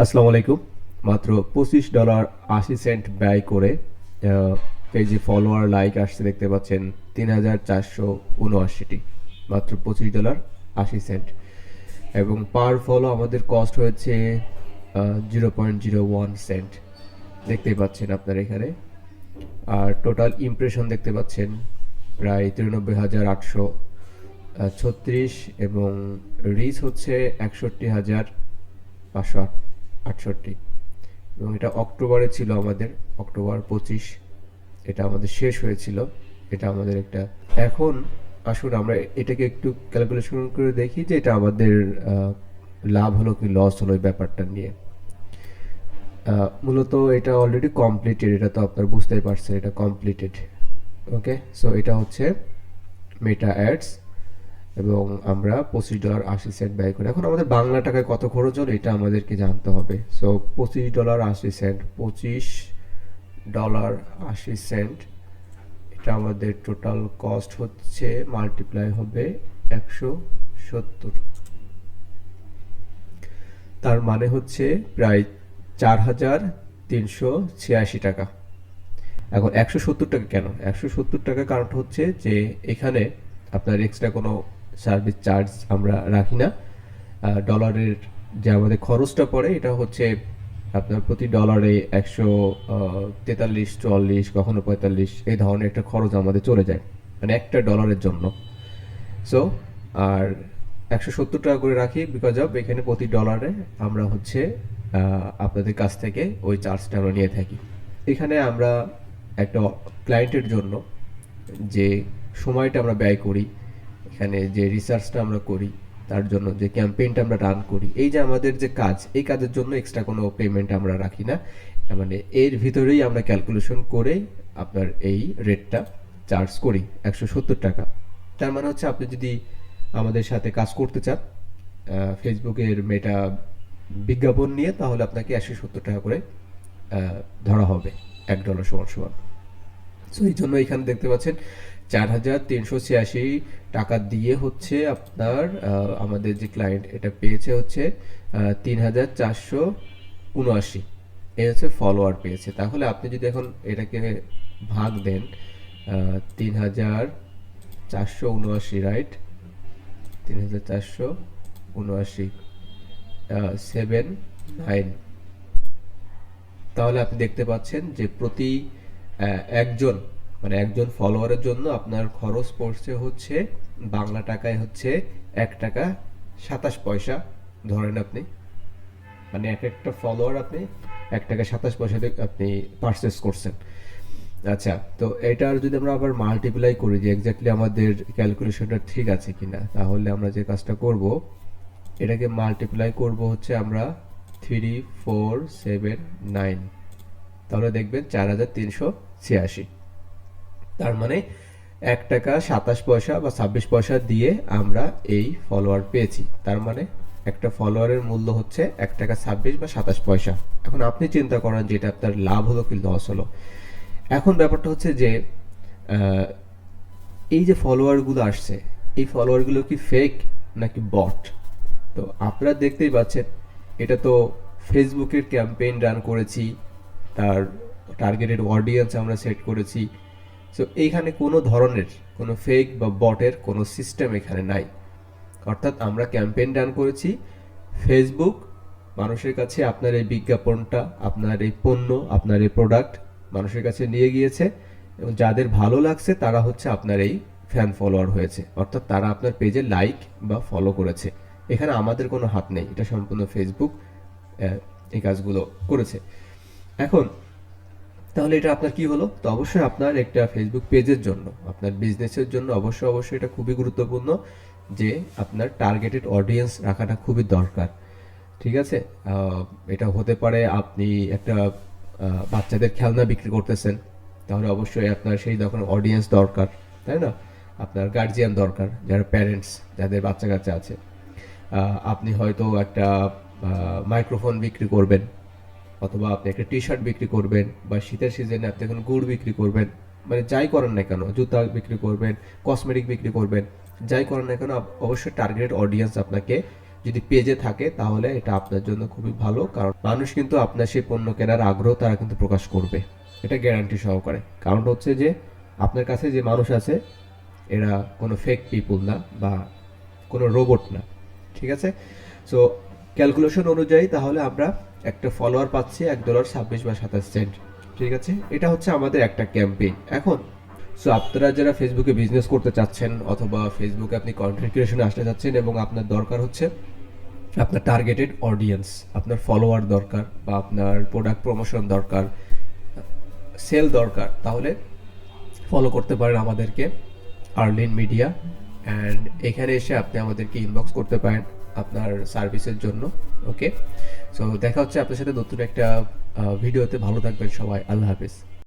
আসসালামু আলাইকুম। মাত্র পঁচিশ ডলার আশি সেন্ট ব্যয় করে পেজে ফলোয়ার লাইক আসছে দেখতে পাচ্ছেন, তিন হাজার চারশো উনআশিটি। মাত্র পঁচিশ ডলার আশি সেন্ট। এবং পার ফলো আমাদের কস্ট হয়েছে zero point zero one cent. দেখতে পাচ্ছেন আপনার এখানে। আর টোটাল ইমপ্রেশন দেখতে পাচ্ছেন, প্রায় তিরানব্বই হাজার আটশো ছত্রিশ এবং রিচ হচ্ছে একষট্টি হাজার পাঁচশো আট- আটষট্টি। এবং এটা অক্টোবরে ছিল আমাদের, অক্টোবর পঁচিশ। এটা আমাদের শেষ হয়েছিল। এটা আমাদের একটা, এখন আসুন আমরা এটাকে একটু ক্যালকুলেশন করে দেখি যে এটা আমাদের লাভ হলো কি লস হলো এই ব্যাপারটা নিয়ে। মূলত এটা অলরেডি কমপ্লিটেড এটা তো আপনার বুঝতেই পারছেন এটা কমপ্লিটেড ওকে সো এটা হচ্ছে মেটা অ্যাডস এবং আমরা পঁচিশ ডলার আশি সেন্ট ব্যয় করি। এখন আমাদের বাংলা টাকায় কত খরচ হলো এটা আমাদেরকে জানতে হবে। সো পঁচিশ ডলার আশি সেন্ট, পঁচিশ ডলার আশি সেন্ট, এটা আমাদের টোটাল কস্ট হচ্ছে মাল্টিপ্লাই হবে একশো সত্তর। তার মানে হচ্ছে প্রায় চার হাজার তিনশো ছিয়াশি টাকা। এখন একশো সত্তর টাকা কেন? একশো সত্তর টাকা কারণটা হচ্ছে যে এখানে আপনার এক্সট্রা কোনো সার্ভিস চার্জ আমরা রাখি না। ডলারের যে আমাদের খরচটা পড়ে, এটা হচ্ছে আপনার প্রতি ডলারে একশো তেতাল্লিশ, চুয়াল্লিশ, কখনো পঁয়তাল্লিশ, এই ধরনের একটা খরচ আমাদের চলে যায় মানে একটা ডলারের জন্য। সো আর একশো সত্তর টাকা করে রাখি বিকজ অফ এখানে প্রতি ডলারে আমরা হচ্ছে আপনাদের কাছ থেকে ওই চার্জটা আমরা নিয়ে থাকি। এখানে আমরা একটা ক্লায়েন্টের জন্য যে সময়টা আমরা ব্যয় করি এখানে যে রিসার্চটা আমরা করি, তার জন্য যে ক্যাম্পেইনটা আমরা রান করি, এই যে আমাদের যে কাজ, এই কাজের জন্য এক্সট্রা কোনো পেমেন্ট আমরা রাখি না। মানে এর ভিতরেই আমরা ক্যালকুলেশন করে আপনার এই রেটটা চার্জ করি, একশো সত্তর টাকা। তার মানে হচ্ছে আপনি যদি আমাদের সাথে কাজ করতে চান ফেসবুকের মেটা বিজ্ঞাপন নিয়ে, তাহলে আপনাকে একশো সত্তর টাকা করে ধরা হবে, এক ডলার সমান সমান। সো এই জন্য এখানে দেখতে পাচ্ছেন চার হাজার তিনশো ছিয়াশি টাকা দিয়ে হচ্ছে আপনার আমাদের যে ক্লায়েন্ট এটা পেয়েছে হচ্ছে তিন হাজার চারশো উনআশি। এই হচ্ছে ফলোয়ার পেয়েছে। তাহলে আপনি যদি এখন এটাকে ভাগ দেন তিন হাজার চারশো উনআশি রাইট তিন হাজার চারশো উনআশি সেভেন নাইন তাহলে আপনি দেখতে পাচ্ছেন যে প্রতি একজন মানে একজন ফলোয়ারের জন্য আপনার খরচ পড়ছে হচ্ছে বাংলা টাকায় হচ্ছে এক টাকা সাতাশ পয়সা। ধরেন আপনি মানে এক একটা ফলোয়ার আপনি এক টাকা সাতাশ পয়সা আপনি পারচেস করছেন। আচ্ছা তো এটার যদি আমরা আবার মাল্টিপ্লাই করি যে এক্স্যাক্টলি আমাদের ক্যালকুলেশনটা ঠিক আছে কিনা, তাহলে আমরা যে কাজটা করব, এটাকে মাল্টিপ্লাই করব হচ্ছে আমরা থ্রি ফোর সেভেন নাইন তাহলে দেখবেন চার হাজার তিনশো ছিয়াশি। তার মানে এক টাকা সাতাশ পয়সা বা ছাব্বিশ পয়সা দিয়ে আমরা এই ফলোয়ার পেয়েছি। তার মানে একটা ফলোয়ারের মূল্য হচ্ছে এক টাকা ছাব্বিশ বা সাতাশ পয়সা। এখন আপনি চিন্তা করেন যে এটা আপনার লাভ হলো কি লস হলো। এখন ব্যাপারটা হচ্ছে যে এই যে ফলোয়ারগুলো আসছে, এই ফলোয়ারগুলো কি ফেক নাকি বট তো আপনারা দেখতেই পাচ্ছেন, এটা তো ফেসবুকের ক্যাম্পেইন রান করেছি, তার টার্গেটেড অডিয়েন্স আমরা সেট করেছি। সো এইখানে কোনো ধরনের, কোনো ফেক বা বটের কোনো সিস্টেম এখানে নাই। অর্থাৎ আমরা ক্যাম্পেইন রান করেছি ফেসবুক মানুষের কাছে আপনার এই বিজ্ঞাপনটা, আপনার এই পণ্য, আপনার এই প্রোডাক্ট মানুষের কাছে নিয়ে গিয়েছে এবং যাদের ভালো লাগছে তারা হচ্ছে আপনার এই ফ্যান ফলোয়ার হয়েছে। অর্থাৎ তারা আপনার পেজে লাইক বা ফলো করেছে। এখানে আমাদের কোনো হাত নেই, এটা সম্পূর্ণ ফেসবুক এই কাজগুলো করেছে। এখন তাহলে এটা আপনার কি হলো? তো অবশ্যই আপনার একটা ফেসবুক পেজের জন্য, আপনার বিজনেসের জন্য অবশ্যই অবশ্যই এটা খুবই গুরুত্বপূর্ণ যে আপনার টার্গেটেড অডিয়েন্স রাখাটা খুবই দরকার। ঠিক আছে? এটা হতে পারে আপনি একটা বাচ্চাদের খেলনা বিক্রি করতেছেন, তাহলে অবশ্যই আপনার সেই ধরনের অডিয়েন্স দরকার, তাই না? আপনার গার্জিয়ান দরকার, যারা প্যারেন্টস যাদের বাচ্চা কাচ্চা আছে আপনি হয়তো একটা মাইক্রোফোন বিক্রি করবেন অথবা আপনি একটা টি শার্ট বিক্রি করবেন বা শীতের সিজনে আপনি এখন গুড় বিক্রি করবেন মানে যাই করেন না কেন, জুতা বিক্রি করবেন কসমেটিক বিক্রি করবেন, যাই করেন না কেন অবশ্যই টার্গেটেড অডিয়েন্স আপনাকে যদি পেজে থাকে তাহলে এটা আপনার জন্য খুবই ভালো, কারণ মানুষ কিন্তু আপনার সেই পণ্য কেনার আগ্রহ তারা কিন্তু প্রকাশ করবে, এটা গ্যারান্টি সহকারে। কারণ হচ্ছে যে আপনার কাছে যে মানুষ আছে, এরা কোনো ফেক পিপুল না বা কোনো রোবট না, ঠিক আছে? সো ক্যালকুলেশন অনুযায়ী তাহলে আমরা একটা ফলোয়ার পাচ্ছি, এক ডলার ছাব্বিশ বা সাতাশ সেন্ট ঠিক আছে? এটা হচ্ছে আমাদের একটা ক্যাম্পেইন এখন সো আপনারা যারা ফেসবুকে বিজনেস করতে চাচ্ছেন অথবা ফেসবুকে আপনি কন্টেন্ট ক্রিয়েশনে আসতে চাচ্ছেন এবং আপনার দরকার হচ্ছে আপনার টার্গেটেড অডিয়েন্স আপনার ফলোয়ার দরকার বা আপনার প্রোডাক্ট প্রমোশন দরকার সেল দরকার, তাহলে ফলো করতে পারেন আমাদেরকে আর্লিন মিডিয়া অ্যান্ড এখানে এসে আপনি আমাদেরকে ইনবক্স করতে পারেন। আপনার সার্ভিসের জন্য ওকে সো দেখা হচ্ছে আপনার সাথে নতুন একটা ভিডিওতে। ভালো থাকবেন সবাই। আল্লাহ হাফিজ।